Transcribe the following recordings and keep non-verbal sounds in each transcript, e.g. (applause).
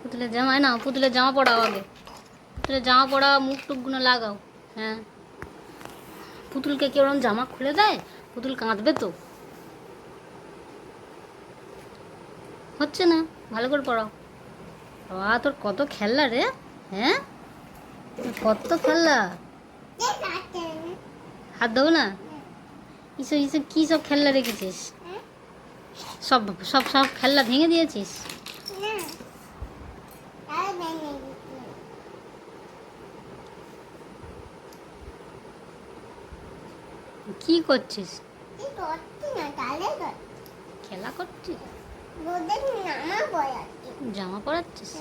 পুতুলের জামা। না পুতুলের জামা পরাও আগে। পুতুলের জামা পরাও মুখ টুকগুলো লাগাও হ্যাঁ। পুতুলকে কেউ ওরম জামা খুলে দেয়? পুতুল কাঁদবে তো। হচ্ছে না ভালো করে পড়াও। বাবা তোর কত খেলনা রে হ্যাঁ? কত খেলনা? হাত দেবো না। ইসব ইসব কী সব খেলনা রেখেছিস? সব সব সব খেলনা ভেঙে দিয়েছিস? কি করছিস? খেলা করছিস? জামা পরাচ্ছিস?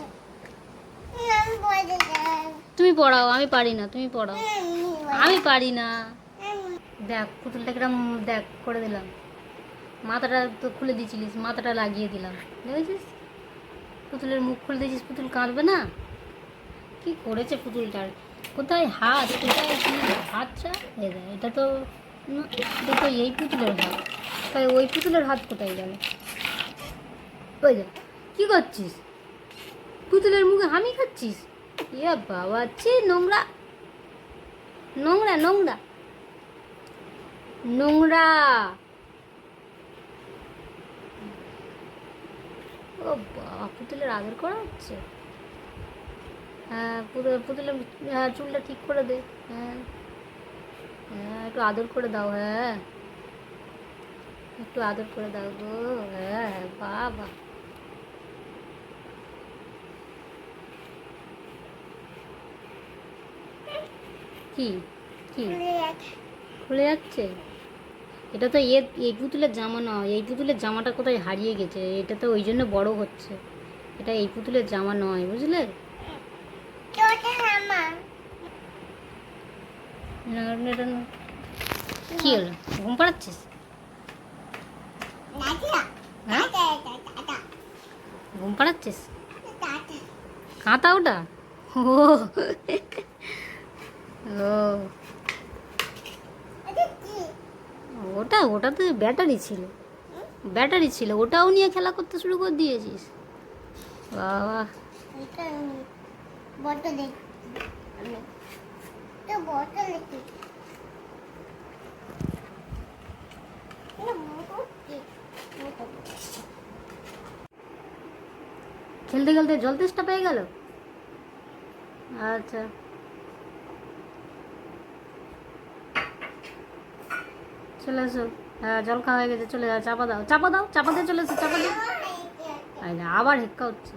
তুমি পড়াও আমি পারি না তুমি পড়াও। আমি পারি না। দেখ পুতুলটা কিরম দেখ করে দিলাম। মাথাটা তো খুলে দিয়েছিলিস মাথাটা লাগিয়ে দিলাম। দেখেছিস? পুতুলের মুখ খুলে দিয়েছিস পুতুল কাঁদবে না? কি করেছে পুতুলটার? কোথায় হাত? কোথায় কি? হাতটা এটা তো তো এই পুতুলের হাত। তাই ওই পুতুলের হাত কোথায় গেল? ওই দেখ কী করছিস? পুতুলের মুখে হামি খাচ্ছিস? ইয়া বাবা, ছি, নোংরা। নোংরা নোংরা। নোংরা। ও বাবা পুতুলের আদর করা হচ্ছে? হ্যাঁ পুতুল, পুতুলের হ্যাঁ চুলটা ঠিক করে দে। হ্যাঁ। একটু আদর করে দাও হ্যাঁ। একটু আদর করে দাও গো হ্যাঁ বাবা। কি? কি? খুলে যাচ্ছে? এটা তো এ এই পুতুলের জামা নয় এই পুতুলের জামাটা কোথায় হারিয়ে গেছে? এটা তো ওই জন্য বড় হচ্ছে। এটা এই পুতুলের জামা নয় বুঝলে? না, এটা না। কি হলো ঘুম পাড়াচ্ছিস ঘুম পাড়াচ্ছিস কাঁথা ওটা ও ওটা ওটা তো ব্যাটারি ছিল ব্যাটারি ছিল ওটাও নিয়ে খেলা করতে শুরু করে দিয়েছিস বাবা বটল দেখ বটল দেখি খেলতে খেলতে জল তেষ্টা পেয়ে গেল? আচ্ছা। চলে এসো হ্যাঁ জল খাওয়া হয়ে গেছে, চলে যাও, চাপা দাও চাপা দাও, চাপা দিয়ে চলে এসো, চাপা দাও না, আবার হেক্কা হচ্ছে।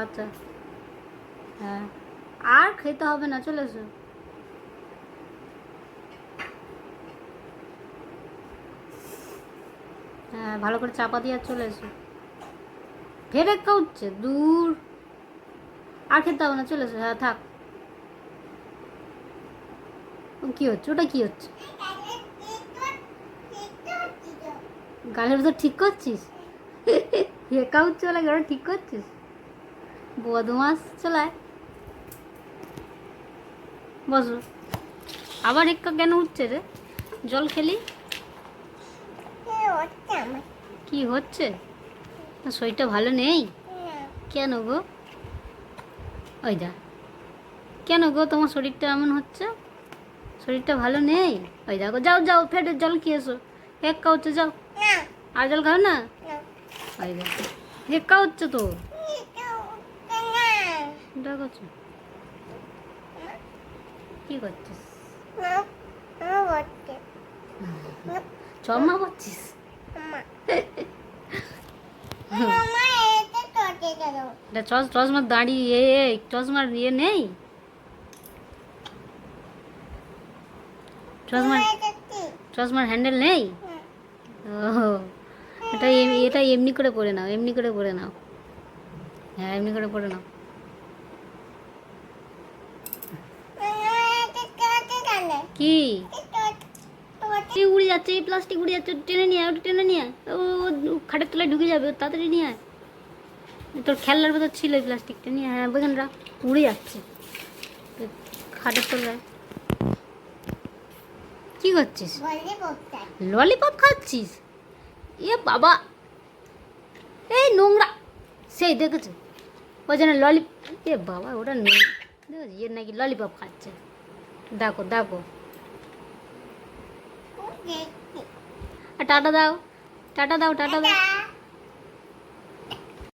আচ্ছা। হ্যাঁ আর খেতে হবে না, চলে এসো। হ্যাঁ ভালো করে চাপা দিয়ে চলে এসো। একা উঠছে দূর। আর খেতে হবে না চলে এসো হ্যাঁ থাক। কি হচ্ছে? ওটা কি হচ্ছে? গালের ভিতর ঠিক করছিস? (laughs) উঠছে বলে গাড়ি ঠিক করছিস? বদমাস চলায় বসো আবার একা কেন উঠছে রে? জল খেলি? কি হচ্ছে? শরীরটা ভালো নেই? কেন গো? ওই যা কেন গো তোমার শরীরটা এমন হচ্ছে? শরীরটা ভালো নেই? ওই দেখো যাও যাও ফেটে জল খেয়ে এসো। হেক্কা হচ্ছে যাও। আর জল খাও না? ওই দেখো। হেক্কা হচ্ছে তো। দেখছ কি করছিস? চমা করছিস এটা চশ চশমার দাঁড়িয়ে চশমার ইয়ে নেই চশমার চশমার হ্যান্ডেল নেই ও এটা এটা এমনি করে পরে নাও এমনি করে পরে নাও হ্যাঁ এমনি করে পরে নাও কি উড়ে যাচ্ছে প্লাস্টিক উড়ে যাচ্ছে টেনে নিয়ে ওটা টেনে নিয়ে ও খাটের তলায় ঢুকে যাবে তাড়াতাড়ি নিয়ে আয় তোর খেলনার ভেতর ছিল এই প্লাস্টিকটা নিয়ে। হ্যাঁ রাখ। উড়ে যাচ্ছে। খাটের তলায়। কি করছিস? ললিপপ খাচ্ছিস? এ বাবা। এই নোংরা। সেই দেখেছ? ওই জন্য ললি এ বাবা ওটা নেই দেখেছ? ইয়ে নাকি ললিপপ খাচ্ছে। দেখো দেখো। টাটা দাও। টাটা দাও টাটা দাও।